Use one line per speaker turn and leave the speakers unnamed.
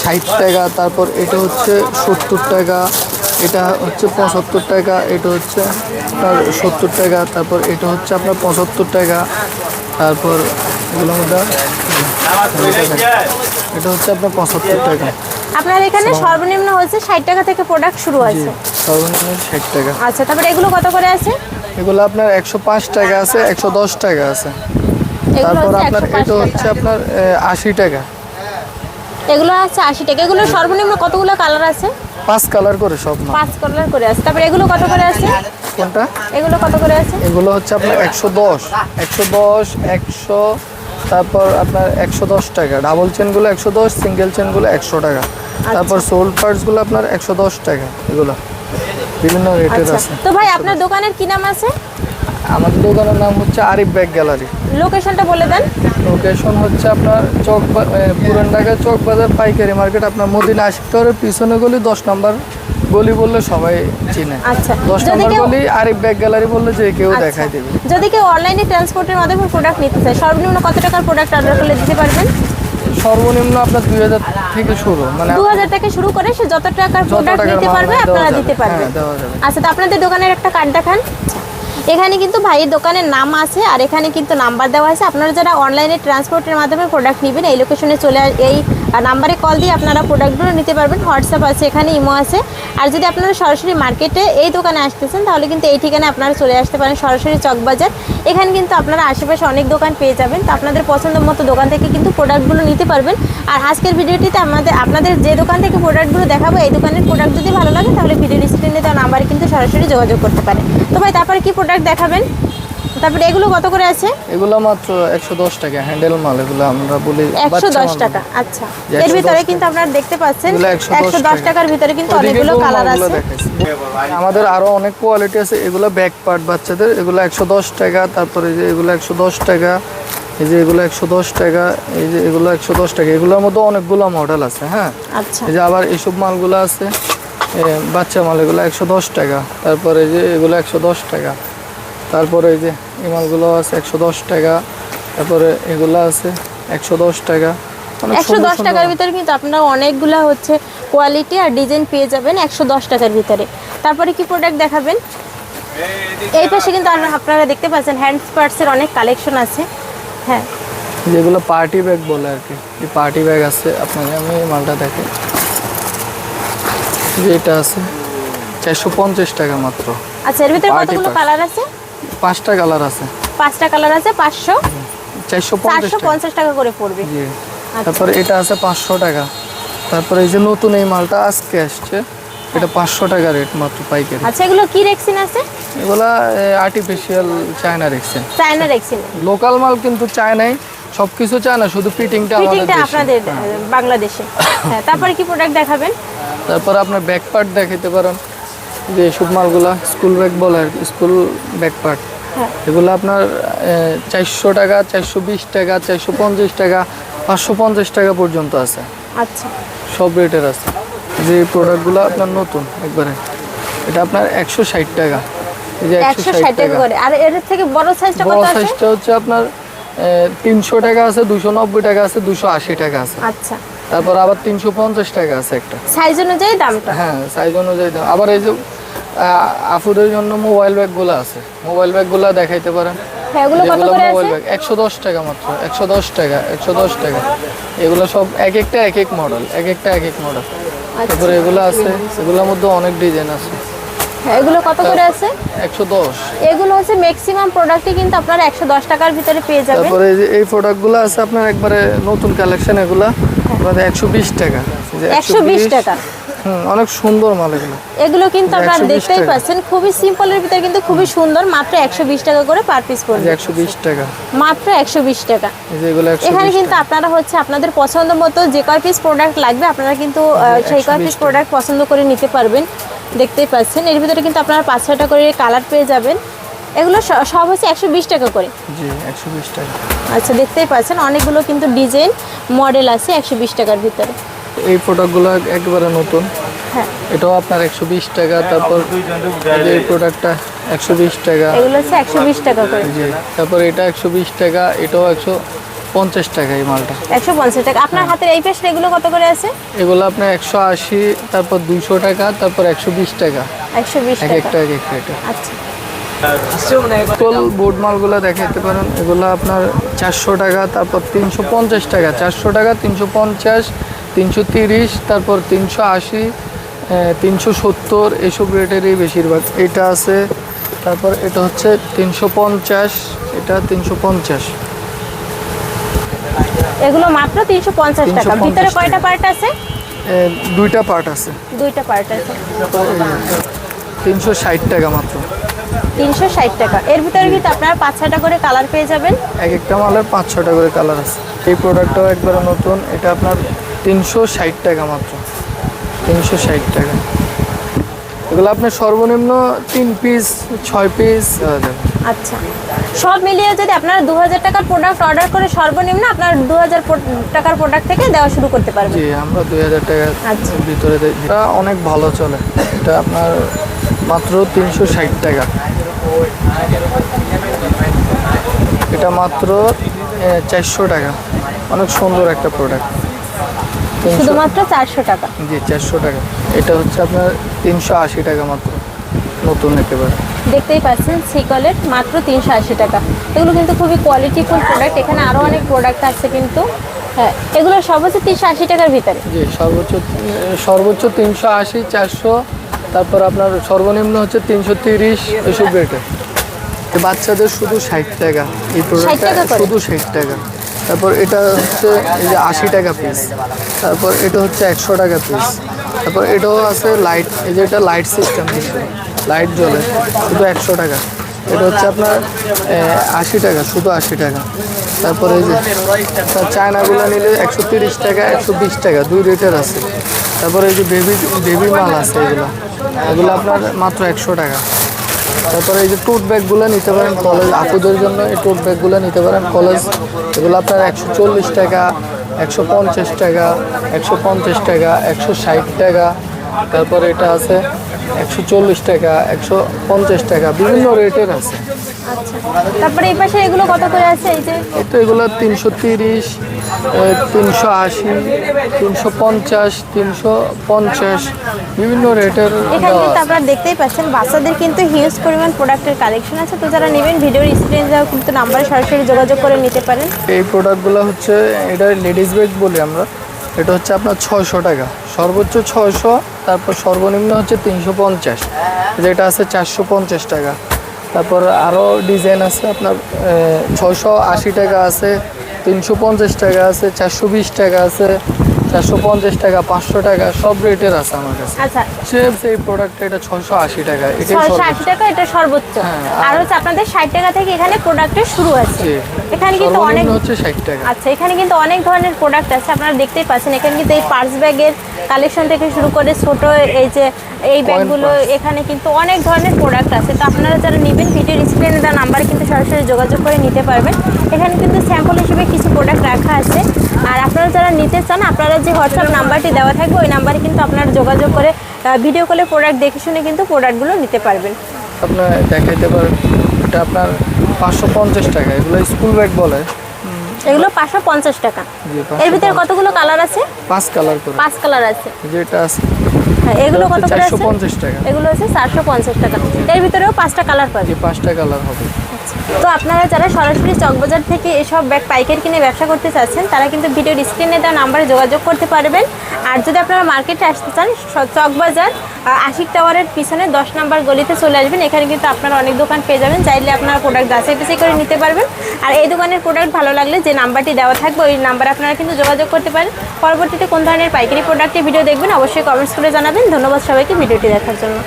ষাট টাকা তারপর এটা হচ্ছে সত্তর টাকা এটা হচ্ছে পঁচাত্তর টাকা এটা হচ্ছে আপনার সত্তর টাকা তারপর এটা হচ্ছে আপনার পঁচাত্তর টাকা তারপর এগুলোর মধ্যে এটা হচ্ছে আপনার পঁচাত্তর টাকা।
আপনার এখানে সর্বনিম্ন হচ্ছে ষাট টাকা থেকে প্রোডাক্ট শুরু আছে
সর্বনিম্ন ষাট টাকা।
আচ্ছা তারপরে এগুলো কত করে আছে?
এগুলো আপনার একশো পাঁচ টাকা আছে একশো দশ টাকা আছে। তারপর আপনার এটা হচ্ছে আপনার আশি টাকা।
এগুলো আছে আশি টাকা। এগুলো সর্বনিম্ন কতগুলো কালার আছে?
পাঁচ কালার করে সব না।
পাঁচ কালার করে আছে। তারপরে এগুলো কত করে আছে?
কোনটা?
এগুলো কত করে আছে?
এগুলো হচ্ছে আপনার একশো দশ। একশো দশ একশো তারপর আপনার একশো দশ টাকা। ডাবল চেনগুলো একশো দশ সিঙ্গেল চেনগুলো একশো টাকা। তারপর সোল পার্টসগুলো আপনার একশো দশ টাকা এগুলো। বিভিন্ন রেটের
আচ্ছা।
আছে।
তো ভাই আপনার দোকানের কি নাম আছে?
আমাদের দোকানের নাম হচ্ছে আরিফ ব্যাগ গ্যালারি।
লোকেশনটা বলে দেন।
লোকেশন হচ্ছে আপনার চক পুরান ঢাকা চক বাজার পাইকারি মার্কেট আপনার মদিনা আশিক টাওয়ারের পিছনে গলি দশ নম্বর গলি বললে সবাই চিনে।
আচ্ছা
দশ নম্বর গলি আরিফ ব্যাগ গ্যালারি বললে যে কেউ
আচ্ছা।
দেখাই দেবে।
যদি কেউ অনলাইনে ট্রান্সপোর্টের মাধ্যমে প্রোডাক্ট নিতে চায় সর্বনিম্ন কত টাকার প্রোডাক্ট অর্ডার করলে দিতে পারবেন?
সর্বনিম্ন আপনার দুই হাজার থেকে শুরু মানে
দু হাজার থেকে শুরু করে সে যত টাকার প্রোডাক্ট নিতে পারবে আপনারা দিতে পারবেন।
হ্যাঁ।
আচ্ছা তো আপনাদের দোকানের একটা কার্ড দেখান। এখানে কিন্তু ভাইয়ের দোকানের নাম আছে আর এখানে কিন্তু নাম্বার দেওয়া আছে। আপনারা যারা অনলাইনে ট্রান্সপোর্টের মাধ্যমে প্রোডাক্ট নেবেন, এই লোকেশনে চলে আস- এই নাম্বারে কল দিয়ে আপনারা প্রোডাক্টগুলো নিতে পারবেন। হোয়াটসঅ্যাপ আছে, এখানে ইমো আছে। আর যদি আপনারা সরাসরি মার্কেটে এই দোকানে আসতেছেন, তাহলে কিন্তু এই ঠিকানায় আপনারা চলে আসতে পারেন, সরাসরি চকবাজার। এখানে কিন্তু আপনারা আশেপাশে অনেক দোকান পেয়ে যাবেন। তো আপনাদের পছন্দ মতো দোকান থেকে কিন্তু প্রোডাক্টগুলো নিতে পারবেন। আর আজকের ভিডিওটিতে আমাদের, আপনাদের যে দোকান থেকে প্রোডাক্টগুলো দেখাবো, এই দোকানের প্রোডাক্ট যদি ভালো লাগে, তাহলে ভিডিও স্ক্রিনে তার নাম্বারে কিন্তু সরাসরি যোগাযোগ করতে পারে তো ভাই, তারপরে কি প্রোডাক্ট দেখাবেন? তারপরে এগুলো কত করে আছে
এগুলো মাত্র একশো দশ টাকা হ্যান্ডেল মাল এগুলো আমরা বলি
একশো
বাচ্চা
দশ
মাল
টাকা আচ্ছা এর ভিতরে কিন্তু আপনারা দেখতে পাচ্ছেন
110
একশো দশ
টাকা।
টাকার ভিতরে কিন্তু অনেকগুলো কালার আছে
আমাদের আরও অনেক কোয়ালিটি আছে এগুলো ব্যাক পার্ট বাচ্চাদের এগুলো একশো দশ টাকা তারপরে যে এগুলো একশো দশ টাকা এই যে এগুলো একশো দশ টাকা এই যে এগুলো একশো দশ টাকা এগুলোর মধ্যে অনেকগুলো মডেল আছে হ্যাঁ
আচ্ছা
এই যে আবার এইসব মালগুলো আছে বাচ্চা মাল এগুলো একশো দশ টাকা তারপরে যে এগুলো একশো দশ টাকা তারপরে এই যে এই মালগুলো আছে একশো দশ টাকা তারপরে এগুলো আছে একশো দশ টাকা।
একশো দশ টাকার ভিতরে কিন্তু আপনারা অনেকগুলো হচ্ছে কোয়ালিটি আর ডিজাইন পেয়ে যাবেন একশো দশ টাকার ভিতরে। তারপরে কি প্রোডাক্ট দেখাবেন? এই পাশে কিন্তু আপনারা দেখতে পাচ্ছেন হ্যান্ড পার্টসের অনেক কালেকশন আছে। হ্যাঁ।
যেগুলো পার্টি ব্যাগ বলে আর কি। এই পার্টি ব্যাগ আছে আপনাকে আমি এই মালটা দেখে এটা আছে চারশো পঞ্চাশ টাকা মাত্র।
আচ্ছা এর ভিতরে কতগুলো কালার আছে?
পাঁচটা কালার আছে।
পাঁচটা কালার আছে পাঁচশো
চারশো পঞ্চাশ টাকা
করে পড়বে।
জি। তারপরে এটা আছে পাঁচশো টাকা। তারপরে এই যে নতুন এই মালটা আজকে আসছে এটা পাঁচশো টাকা রেট মাত্র পাইকারি।
আচ্ছা এগুলো কি রেক্সিন আছে?
এগুলা artificial China rexine.
China rexine.
Local মাল কিন্তু চায়নাই সব কিছু চায়না শুধু ফিটিংটা আমাদের
ফিটিংটা আপনাদের। বাংলাদেশে। হ্যাঁ তারপরে কি প্রোডাক্ট দেখাবেন?
তারপর আপনার ব্যাক পার্ট দেখাইতে পারেন। যে এসব মালগুলা স্কুল ব্যাগ বলে আর স্কুল ব্যাগ পার্ট। এগুলো আপনার চারশো টাকা চারশো বিশ টাকা চারশো পঞ্চাশ টাকা পাঁচশো পঞ্চাশ টাকা পর্যন্ত আছে।
আচ্ছা।
সব রেটের আছে। যে প্রোডাক্টগুলো আপনার নতুন একবারে এটা আপনার একশো ষাট টাকা। এই যে
একশো ষাট টাকা আর এর থেকে বড় সাইজটা
বড় সাইজটা হচ্ছে আপনার তিনশো টাকা আছে দুশো নব্বই টাকা আছে দুশো আশি টাকা আছে।
আচ্ছা।
তারপর আবার তিনশো পঞ্চাশ টাকা আছে একটা।
সাইজ অনুযায়ী দামটা?
হ্যাঁ সাইজ অনুযায়ী দাম। আবার এই যে আফুদের জন্য মোবাইল ব্যাগগুলো আছে। মোবাইল ব্যাগগুলো দেখাইতে পারেন।
হ্যাঁ ওগুলো
মোবাইল ব্যাগ একশো দশ টাকা মাত্র একশো দশ টাকা একশো দশ টাকা। এগুলো সব এক একটা এক এক মডেল এক একটা এক এক মডেল
আচ্ছা।
তারপরে এগুলো আছে এগুলোর মধ্যে অনেক ডিজাইন আছে।
হ্যাঁ, এগুলো কত করে আছে?
একশো দশ।
এগুলো হচ্ছে ম্যাক্সিমাম প্রোডাক্টই কিন্তু আপনারা একশো দশ টাকার ভিতরে পেয়ে যাবেন।
তারপরে এই প্রোডাক্টগুলো আছে আপনার একবারে নতুন কালেকশন এগুলা আপনাদের একশো বিশ টাকা। এই যে
একশো বিশ টাকা।
হুম অনেক সুন্দর মাল এগুলো।
এগুলো কিন্তু আপনারা দেখতেই। পাচ্ছেন খুবই সিম্পলের ভিতরে কিন্তু খুবই সুন্দর মাত্র একশো বিশ টাকা করে পার পিস পড়বে
একশো বিশ টাকা।
মাত্র একশো বিশ টাকা।
এই যে এগুলো
এখানে কিন্তু আপনারা হচ্ছে আপনাদের পছন্দ মতো যে কয় পিস প্রোডাক্ট লাগবে আপনারা কিন্তু সেই কয় পিস প্রোডাক্ট পছন্দ করে নিতে পারবেন দেখতেই পাচ্ছেন। এর ভিতরে কিন্তু আপনারা পাঁচ ছয়টা করে কালার পেয়ে যাবেন। এগুলো সব হচ্ছে একশো বিশ টাকা করে।
জি একশো বিশ টাকা।
আচ্ছা দেখতেই পাচ্ছেন অনেকগুলো কিন্তু ডিজাইন মডেল আছে একশো বিশ টাকার ভিতরে।
এই প্রোডাক্টগুলো একেবারে নতুন।
হ্যাঁ।
এটাও আপনার একশো বিশ টাকা তারপর এই প্রোডাক্টটা একশো বিশ টাকা।
এগুলো হচ্ছে একশো বিশ টাকা করে।
জি তারপর এটা একশো বিশ টাকা এটাও একশো পঞ্চাশ টাকা এই মালটা।
একশো পঞ্চাশ টাকা। আপনার হাতের এই পেস্ট এগুলো কত করে আছে?
এগুলো আপনার একশো আশি তারপর দুশো টাকা তারপর একশো বিশ টাকা।
একশো বিশ
এক
টাকা।
একটা এক একটা এটা
আচ্ছা।
টোল বোর্ড মালগুলো দেখাইতে পারেন। এগুলো আপনার চারশো টাকা তারপর তিনশো পঞ্চাশ টাকা। চারশো টাকা তিনশো পঞ্চাশ তিনশো তিরিশ তারপর তিনশো আশি তিনশো সত্তর এসব রেটেরই বেশিরভাগ। এটা আছে তারপর এটা হচ্ছে তিনশো পঞ্চাশ এটা তিনশো পঞ্চাশ।
এগুলো মাত্র তিনশো পঞ্চাশ টাকা।
350
ভিতরে। কয়টা পার্ট আছে?
দুইটা পার্ট আছে।
দুইটা পার্ট আছে।
তিনশো ষাট টাকা মাত্র।
তিনশো ষাট টাকা। এর ভিতরে কিন্তু আপনারা পাঁচ ছটা করে কালার পেয়ে যাবেন।
এক একটা মালের পাঁচ ছটা করে কালার আছে। এই প্রোডাক্টটাও একবারে নতুন। এটা আপনার তিনশো ষাট টাকা মাত্র। তিনশো ষাট টাকা। এগুলো আপনার সর্বনিম্ন তিন পিস ছয় পিস
আচ্ছা। সব মিলিয়ে যদি আপনারা দু হাজার টাকার প্রোডাক্ট অর্ডার করে সর্বনিম্ন আপনার দু হাজার টাকার প্রোডাক্ট থেকে দেওয়া শুরু করতে পারবেন।
জি আমরা দুই হাজার টাকার
আচ্ছা।
ভিতরে দিই এটা অনেক ভালো চলে। এটা আপনার মাত্র তিনশো ষাট টাকা। এটা মাত্র চারশো টাকা। অনেক সুন্দর একটা প্রোডাক্ট
শুধুমাত্র চারশো টাকা।
জি চারশো টাকা। এটা হচ্ছে আপনার তিনশো আশি টাকা মাত্র। নতুন একেবারে।
দেখতেই পাচ্ছেন সিকলের মাত্র তিনশো আশি টাকা। এগুলো কিন্তু খুবই কোয়ালিটিফুল প্রোডাক্ট এখানে আরও অনেক প্রোডাক্ট আছে কিন্তু। হ্যাঁ এগুলো সর্বোচ্চ তিনশো আশি টাকার ভিতরে।
জি সর্বোচ্চ সর্বোচ্চ তিনশো আশি চারশো। তারপর আপনার সর্বনিম্ন হচ্ছে তিনশো তিরিশ এসব রেটে বাচ্চাদের শুধু ষাট টাকা। এই প্রোডাক্টটা শুধু ষাট টাকা। তারপর এটা হচ্ছে এই যে আশি টাকা পিস তারপর এটা হচ্ছে একশো টাকা পিস তারপর এটাও আছে লাইট এই যে এটা লাইট সিস্টেম লাইট জ্বলে, শুধু একশো টাকা। এটা হচ্ছে আপনার আশি টাকা, শুধু আশি টাকা। তারপরে এই যে চায়নাগুলো নিলে একশো তিরিশ টাকা, একশো বিশ টাকা, দুই রেটের আছে। তারপরে এই যে বেবি বেবি মাল আছে এগুলো। এগুলো আপনার মাত্র একশো টাকা। তারপরে এই যে টোট ব্যাগগুলো নিতে পারেন কলেজ আপুদের জন্য, এই টোট ব্যাগগুলো নিতে পারেন কলেজ এগুলো আপনার একশো চল্লিশ টাকা, একশো পঞ্চাশ টাকা, একশো পঞ্চাশ টাকা, একশো ষাট টাকা, তারপরে এটা আছে একশো চল্লিশ টাকা, একশো পঞ্চাশ টাকা, বিভিন্ন রেটের আছে।
আচ্ছা। তারপরে এই পাশে এগুলো কত করে আছে? এই যে
তো এগুলো তিনশো তিরিশ তিনশো আশি তিনশো পঞ্চাশ তিনশো পঞ্চাশ বিভিন্ন রেটের
এখানে কিন্তু আপনারা দেখতেই পাচ্ছেন বাচ্চাদের কিন্তু হিউজ পরিমাণ প্রোডাক্টের কালেকশন আছে। তো যারা নেবেন ভিডিওর স্ক্রিনে দেওয়া কিন্তু নাম্বারে সরাসরি যোগাযোগ করে নিতে পারেন।
এই প্রোডাক্টগুলো হচ্ছে এটা লেডিস ব্যাগ বলি আমরা। এটা হচ্ছে আপনার ছয়শো টাকা। সর্বোচ্চ ছয়শো তারপর সর্বনিম্ন হচ্ছে তিনশো পঞ্চাশ। যেটা আছে চারশো পঞ্চাশ টাকা। তারপর আরও ডিজাইন আছে আপনার ছশো আশি টাকা আছে তিনশো পঞ্চাশ টাকা আছে চারশো বিশ টাকা আছে চারশো পঞ্চাশ টাকা পাঁচশো টাকা সব রেটের আছে আমার কাছে।
আচ্ছা।
সে এই প্রোডাক্টটা এটা ছশো আশি টাকা
ছয়শো আশি টাকা এটা সর্বোচ্চ।
হ্যাঁ,
আর হচ্ছে আপনাদের ষাট টাকা থেকে এখানে প্রোডাক্টের শুরু আছে। এখানে কিন্তু অনেক
হচ্ছে ষাট টাকা।
আচ্ছা এখানে কিন্তু অনেক ধরনের প্রোডাক্ট আছে আপনারা দেখতেই পাচ্ছেন। এখানে কিন্তু এই পার্স ব্যাগের কালেকশন থেকে শুরু করে ছোট এই যে এই ব্যাগগুলো এখানে কিন্তু অনেক ধরনের প্রোডাক্ট আছে। তো আপনারা যারা নেবেন ভিডিওর স্ক্রিনে দেওয়া নাম্বারে কিন্তু সরাসরি যোগাযোগ করে নিতে পারবেন। এখানে কিন্তু স্যাম্পল হিসেবে কিছু প্রোডাক্ট রাখা আছে। আর আপনারা যারা নিতে চান আপনারা যে হোয়াটসঅ্যাপ নাম্বারটি দেওয়া থাকবে ওই নাম্বারে কিন্তু আপনারা যোগাযোগ করে ভিডিও কলে প্রোডাক্ট দেখে শুনে কিন্তু প্রোডাক্টগুলো নিতে পারবেন।
আপনার দেখাইতে পারেন। এটা আপনার পাঁচশো পঞ্চাশ টাকা। এগুলো স্কুল ব্যাগ বলে।
এগুলো পাঁচশো পঞ্চাশ টাকা। এর ভিতরে কতগুলো কালার আছে?
পাঁচ কালার করে।
পাঁচ কালার আছে।
যেটা আছে।
হ্যাঁ এগুলো কত করে আছে?
পঞ্চাশ টাকা।
এগুলো হচ্ছে চারশো পঞ্চাশ টাকা। এর ভিতরেও পাঁচটা কালার পাবে।
পাঁচটা কালার হবে।
তো আপনারা যারা সরাসরি চকবাজার থেকে এসব ব্যাগ, পাইকারি কিনে ব্যবসা করতে চাচ্ছেন, তারা কিন্তু ভিডিওর স্ক্রিনে দেওয়া নাম্বারে যোগাযোগ করতে পারবেন। আর যদি আপনারা মার্কেটে আসতে চান চকবাজার আশিক টাওয়ারের পিছনে দশ নাম্বার গলিতে চলে আসবেন। এখানে কিন্তু আপনারা অনেক দোকান পেয়ে যাবেন। চাইলে আপনারা প্রোডাক্ট যাচাই বাছাই করে নিতে পারবেন। আর এই দোকানের প্রোডাক্ট ভালো লাগলে যে নাম্বারটি দেওয়া থাকবে, ওই নাম্বারে আপনারা কিন্তু যোগাযোগ করতে পারেন। পরবর্তীতে কোন ধরনের পাইকারি প্রোডাক্টের ভিডিও দেখবেন, অবশ্যই কমেন্টস করে জানাবেন। ধন্যবাদ সবাইকে ভিডিওটি দেখার জন্য।